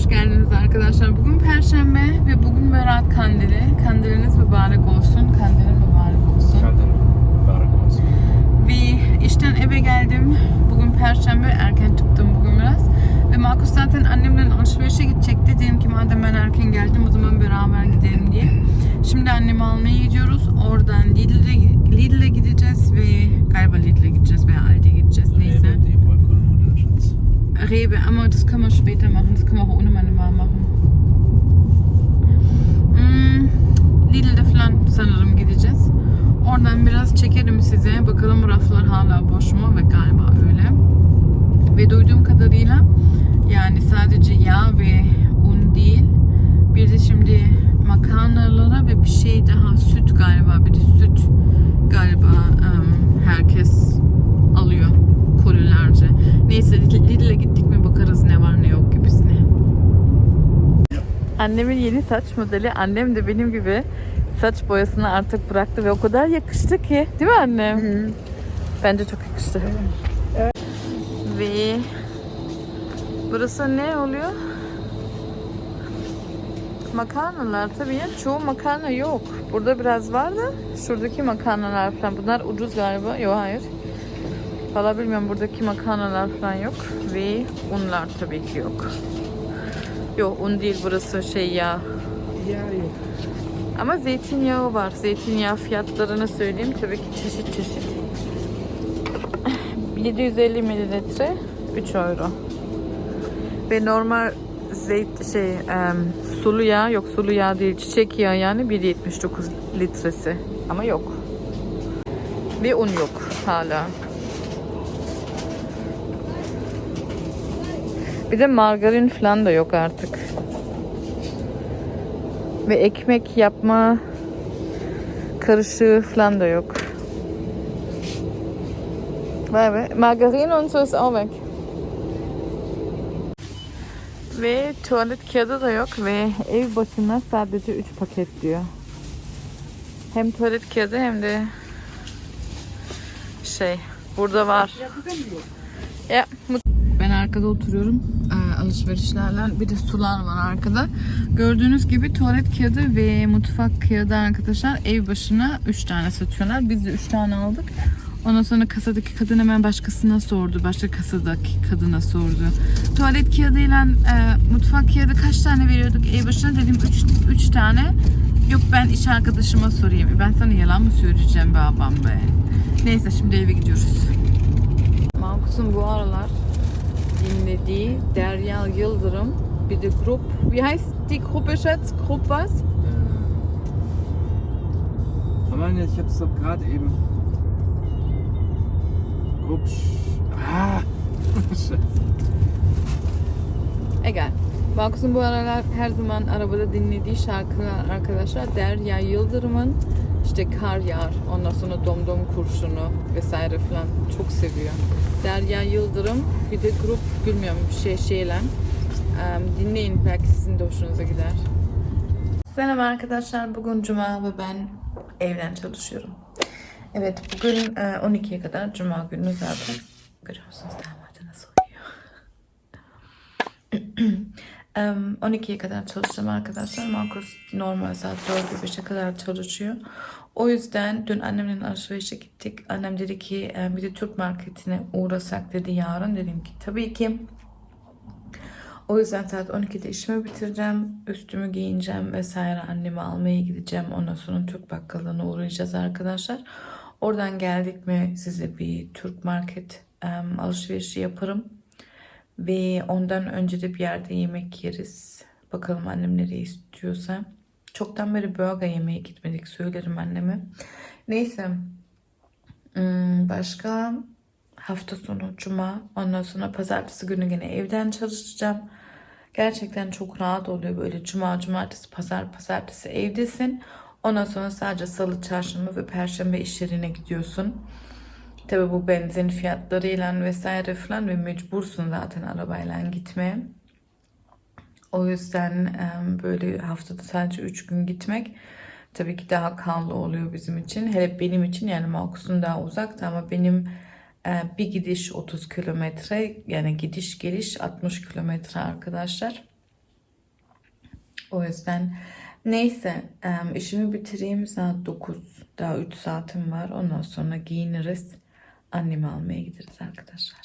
hoş geldiniz arkadaşlar. Bugün Perşembe ve bugün Berat Kandili. Kandiliniz mübarek olsun. Kandilin mübarek olsun. Kadın. Mübarek olsun. Ve işten eve geldim. Bugün Perşembe erken çıktım bugün biraz. Ve Markus zaten annemle alışverişe gidecekti. Dedim ki madem ben erken geldim o zaman beraber gidelim diye. Şimdi annemi almaya gidiyoruz. Oradan Lidl'e, Lidl'e gideceğiz ve galiba Lidl'e gideceğiz veya Aldi'ye gideceğiz. Neyse. Rewe, aber das kann man später machen. Das kann man auch ohne meine Mama machen. Hmm, Lidl'de falan sanırım gideceğiz. Oradan biraz çekerim size. Bakalım raflar hala boş mu ve galiba öyle. Ve duyduğum kadarıyla yani sadece yağ ve un değil. Bir de şimdi makarnalara ve bir şey daha süt galiba. Bir de süt galiba herkes alıyor kolilerce. Neyse Lidl'e gittik mi bakarız ne var ne yok gibisine. Annemin yeni saç modeli. Annem de benim gibi saç boyasını artık bıraktı ve o kadar yakıştı ki. Değil mi annem? Bence çok yakıştı. Ve burası ne oluyor? Makarnalar tabii ya çoğu makarna yok. Burada biraz var da şuradaki makarnalar falan. Bunlar ucuz galiba. Yok hayır. Valla bilmiyorum buradaki makarnalar falan yok. Ve unlar tabii ki yok. Yok un değil burası şey yağ. Ja, yok. Ama zeytinyağı var. Zeytinyağı fiyatlarını söyleyeyim. Tabii ki çeşit çeşit. 750 mililitre 3 euro. Ve normal zeyt şey em, sulu yağ yok sulu yağ değil çiçek yağı yani 1.79 litresi ama yok. Ve un yok hala. Bir de margarin falan da yok artık. Ve ekmek yapma karışığı falan da yok. Vay be. Margarine und so ist auch weg. Ve tuvalet kağıdı da yok ve ev başına sadece 3 paket diyor. Hem tuvalet kağıdı hem de şey burada var. Ya ben arkada oturuyorum. Ee, alışverişlerle bir de sular var arkada. Gördüğünüz gibi tuvalet kağıdı ve mutfak kağıdı arkadaşlar ev başına 3 tane satıyorlar. Biz de 3 tane aldık. Ondan sonra kasadaki kadın hemen başkasına sordu. Başka kasadaki kadına sordu. Tuvalet kağıdıyla e, mutfak kağıdı kaç tane veriyorduk ev başına dedim 3 tane. Yok ben iş arkadaşıma sorayım. Ben sana yalan mı söyleyeceğim be abam be. Neyse şimdi eve gidiyoruz. Markus'un bu aralar dinlediği Derya Yıldırım bir de grup. Wie heißt die Gruppe Schatz? Grupp was? Aman, ich hab's doch gerade eben. Rupsch. Ah! Egal. Markus'un bu aralar her zaman arabada dinlediği şarkılar arkadaşlar Derya Yıldırım'ın işte Kar Yağar, ondan sonra Domdom Kurşunu vesaire falan çok seviyor. Derya Yıldırım bir de grup bilmiyorum bir şey şeyle Em, dinleyin belki sizin de hoşunuza gider. Selam arkadaşlar bugün Cuma ve ben evden çalışıyorum. Evet bugün e, 12'ye kadar Cuma günü zaten görüyorsunuz damadı nasıl uyuyor. Em, 12'ye kadar çalışacağım arkadaşlar. Markus normal saat 4'e 5'e kadar çalışıyor. O yüzden dün annemle alışverişe gittik. Annem dedi ki e, bir de Türk marketine uğrasak dedi yarın. Dedim ki tabii ki. O yüzden saat 12'de işimi bitireceğim. Üstümü giyineceğim vesaire. Annemi almaya gideceğim. Ondan sonra Türk bakkalına uğrayacağız arkadaşlar. Oradan geldik mi size bir Türk market em, alışverişi yaparım. Ve ondan önce de bir yerde yemek yeriz. Bakalım annem nereye istiyorsa. Çoktan beri burger yemeye gitmedik söylerim anneme. Neyse. Hmm, başka hafta sonu cuma ondan sonra pazartesi günü yine evden çalışacağım. Gerçekten çok rahat oluyor böyle cuma, cumartesi, pazar, pazartesi evdesin. Ondan sonra sadece salı, çarşamba ve perşembe iş yerine gidiyorsun. Tabi bu benzin fiyatlarıyla vesaire falan ve mecbursun zaten arabayla gitmeye. O yüzden böyle haftada sadece 3 gün gitmek tabii ki daha kanlı oluyor bizim için. Hele benim için yani Markus'un daha uzakta ama benim bir gidiş 30 kilometre yani gidiş geliş 60 kilometre arkadaşlar. O yüzden neyse işimi bitireyim saat 9 daha 3 saatim var ondan sonra giyiniriz annemi almaya gideriz arkadaşlar.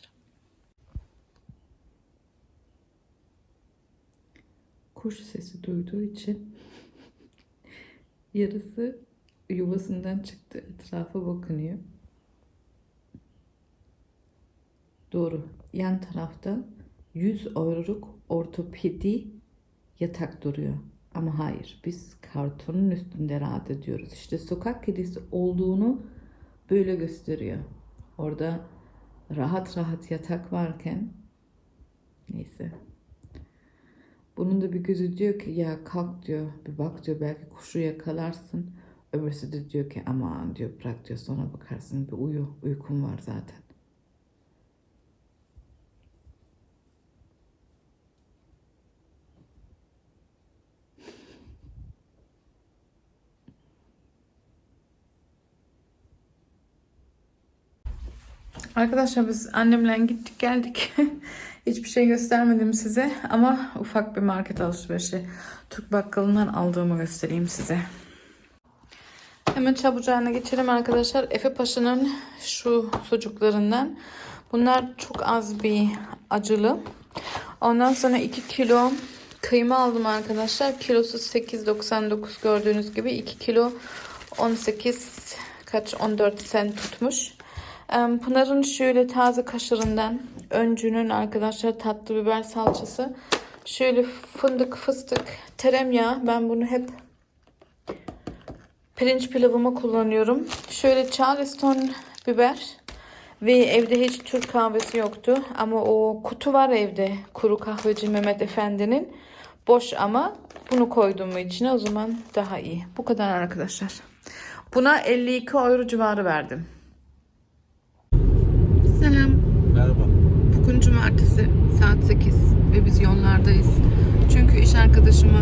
Kuş sesi duyduğu için yarısı yuvasından çıktı etrafa bakınıyor. Doğru. Yan tarafta 100 euroluk ortopedi yatak duruyor. Ama hayır biz kartonun üstünde rahat ediyoruz. İşte sokak kedisi olduğunu böyle gösteriyor. Orada rahat rahat yatak varken neyse. Bunun da bir gözü diyor ki ya kalk diyor bir bak diyor belki kuşu yakalarsın. Öbürsü de diyor ki aman diyor bırak diyor sonra bakarsın bir uyu uykum var zaten. Arkadaşlar biz annemle gittik geldik. Hiçbir şey göstermedim size ama ufak bir market alışverişi Türk bakkalından aldığımı göstereyim size. Hemen çabucağına geçelim arkadaşlar. Efe Paşa'nın şu sucuklarından. Bunlar çok az bir acılı. Ondan sonra 2 kilo kıyma aldım arkadaşlar. Kilosu 8.99 gördüğünüz gibi 2 kilo 18 kaç 14 sen tutmuş. Pınar'ın şöyle taze kaşarından öncünün arkadaşlar tatlı biber salçası. Şöyle fındık fıstık tereyağı ben bunu hep pirinç pilavıma kullanıyorum. Şöyle Charleston biber ve evde hiç Türk kahvesi yoktu ama o kutu var evde kuru kahveci Mehmet Efendi'nin boş ama bunu koydum içine o zaman daha iyi. Bu kadar arkadaşlar. Buna 52 euro civarı verdim. Selam. Merhaba. Cumartesi saat 8 ve biz yollardayız. Çünkü iş arkadaşıma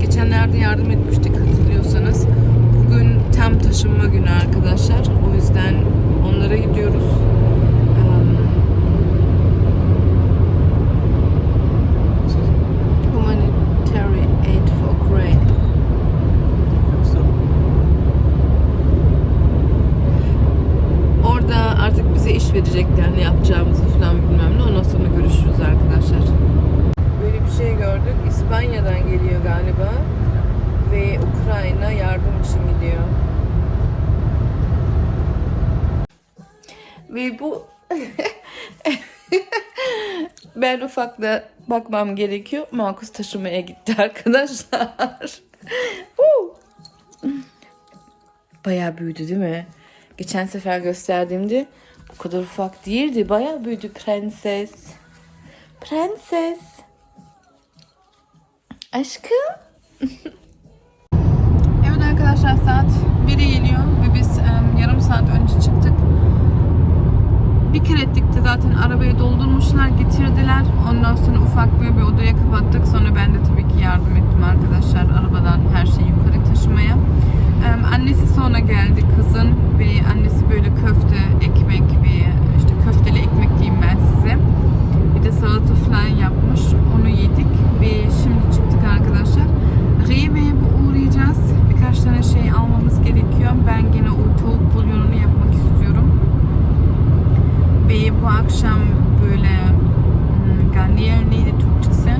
geçenlerde yardım etmiştik hatırlıyorsanız. Bugün tam taşınma günü arkadaşlar. O yüzden onlara gidiyoruz. Um, humanitarian aid for Ukraine. Orada artık bize iş verecekler ne yapacağımızı falan bilmem ne. Ondan sonra görüşürüz arkadaşlar. Böyle bir şey gördük. İspanya'dan geliyor galiba. Ve Ukrayna yardım için gidiyor. Ve bu ben ufakla bakmam gerekiyor. Markus taşımaya gitti arkadaşlar. Bayağı büyüdü değil mi? Geçen sefer gösterdiğimde bu kadar ufak değildi. Bayağı büyüdü prenses. Prenses. Aşkım. evet arkadaşlar saat 1'e geliyor ve biz em, yarım saat önce çıktık. Bir kere zaten arabayı doldurmuşlar, getirdiler. Ondan sonra ufak böyle bir odaya kapattık. Sonra ben de tabii ki yardım ettim arkadaşlar arabadan her şeyi yukarı taşımaya. Em, annesi sonra geldi kızın ve annesi böyle köfte, ekmek ve işte köfteli ekmek diyeyim ben size. Bir de salata falan yapmış. Onu yedik ve şimdi çıktık arkadaşlar. Rewe'ye uğrayacağız. Birkaç tane şey almamız gerekiyor. Ben gene o tavuk bulyonunu yapmak istiyorum. Ve bu akşam böyle hmm, garnier neydi Türkçesi?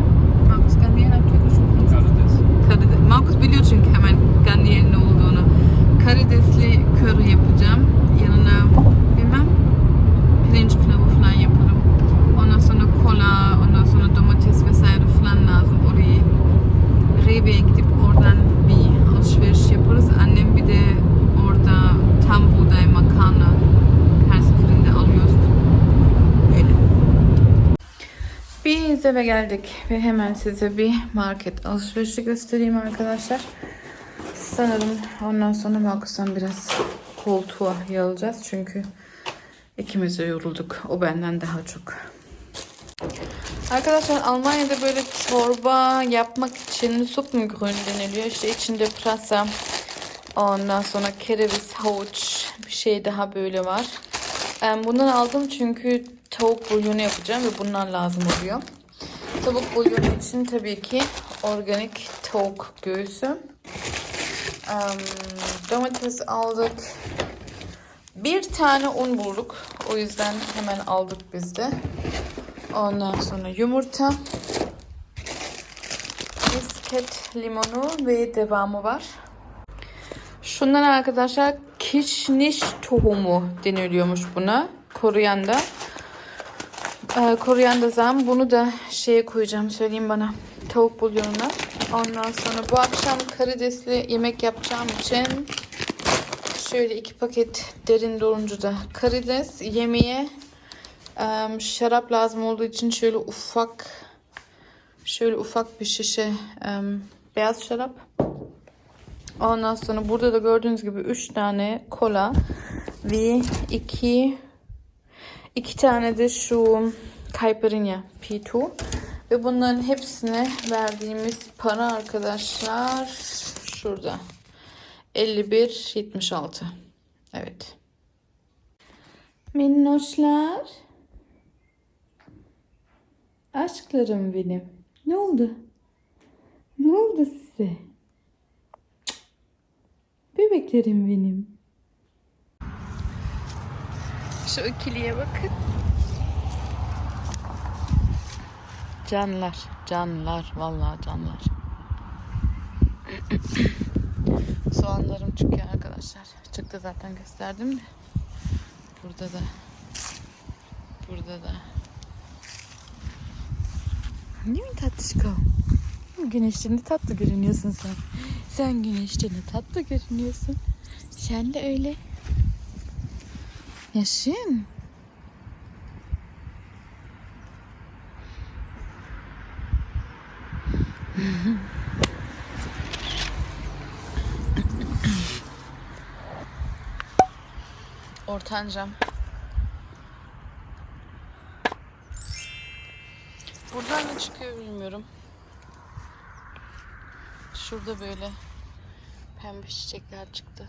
Markus garnier hat Türkçe Karides. Karides. Markus biliyor çünkü hemen garnierin ne olduğunu. Karidesli köri yapacağım. Yanına bilmem pirinç pilavı falan yaparım. Ondan sonra kola, ondan sonra domates vesaire falan lazım. Orayı Rewe'ye gidip oradan bir alışveriş yaparız. Annem bir de orada tam buğday makarna her seferinde alıyoruz. Öyle. Biz eve geldik ve hemen size bir market alışverişi göstereyim arkadaşlar. Sanırım ondan sonra Markus'tan biraz koltuğa yalacağız çünkü ikimiz de yorulduk. O benden daha çok. Arkadaşlar Almanya'da böyle çorba yapmak için Suppengrün deniliyor. İşte içinde pırasa, ondan sonra kereviz, havuç, bir şey daha böyle var. Bundan aldım çünkü tavuk bulyonu yapacağım ve bunlar lazım oluyor. Tavuk bulyonu için tabii ki organik tavuk göğsü. Domates aldık. Bir tane un bulduk. O yüzden hemen aldık biz de. Ondan sonra yumurta. Misket limonu ve devamı var. Şundan arkadaşlar kişniş tohumu deniliyormuş buna. Koruyanda. Ee, koruyanda zam. Bunu da şeye koyacağım söyleyeyim bana. Tavuk bulyonuna. Ondan sonra bu akşam karidesli yemek yapacağım için şöyle iki paket derin dondurucuda karides yemeğe em, şarap lazım olduğu için şöyle ufak şöyle ufak bir şişe beyaz şarap. Ondan sonra burada da gördüğünüz gibi 3 tane kola ve 2 iki tane de şu caipirinha P2 ve bunların hepsine verdiğimiz para arkadaşlar şurada. 51.76 evet. Minnoşlar. Aşklarım benim. Ne oldu? Ne oldu size? Bebeklerim benim. Şu ikiliye bakın. Canlar, canlar, vallahi canlar. Soğanlarım çıkıyor arkadaşlar. Çıktı zaten gösterdim de. Burada da. Burada da. Ne mi tatlışko? Güneşte ne tatlı görünüyorsun sen. Sen güneşte ne tatlı görünüyorsun. Sen de öyle. Yaşın. Ortancam. Buradan ne çıkıyor bilmiyorum. Şurada böyle pembe çiçekler çıktı.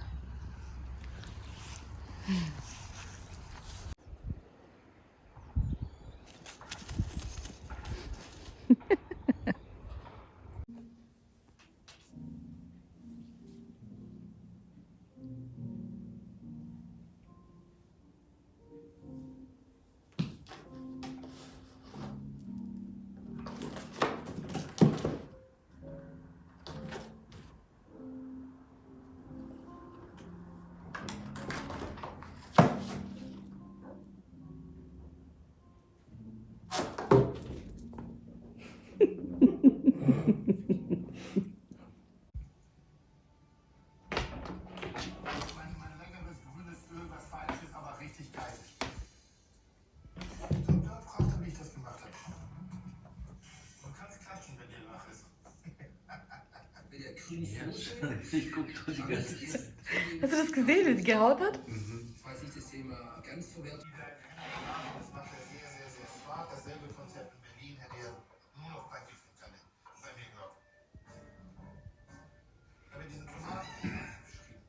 Ich guck doch die ganze Zeit. Hast du das gesehen, wie sie gehaut hat? falls ich das Thema ganz verwertet Das macht er sehr, sehr, sehr smart. Dasselbe Konzept in Berlin hätte er nur noch bei Giften können. Bei mir gehört. Aber diesen Tomaten beschrieben.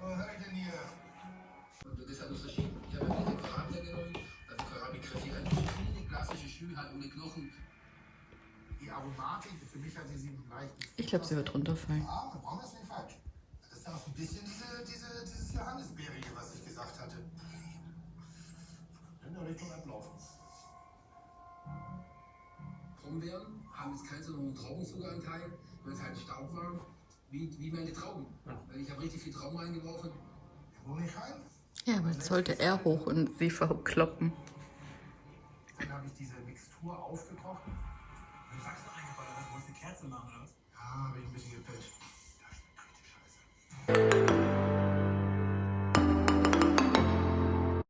Was habe ich denn hier? Und das hat Unterschied. Ich habe diese Keramik genommen, also Keramikgrafier, eine klassische Schuhe hat ohne Knochen. Die Aromatik, für mich hat sie sie leicht. Ich glaube, sie wird runterfallen. Ah, Richtung ablaufen. Brombeeren haben jetzt keinen so Traubenzuckeranteil, weil es halt Staub war, wie, wie meine Trauben. Weil ich habe richtig viel Trauben reingeworfen. Ja, aber jetzt sollte er hoch und sie verkloppen. Dann habe ich diese Mixtur aufgekocht. Dann sagst du eigentlich, eingeballert, wolltest eine Kerze machen, oder was? Ja, habe ich ein bisschen gepatcht.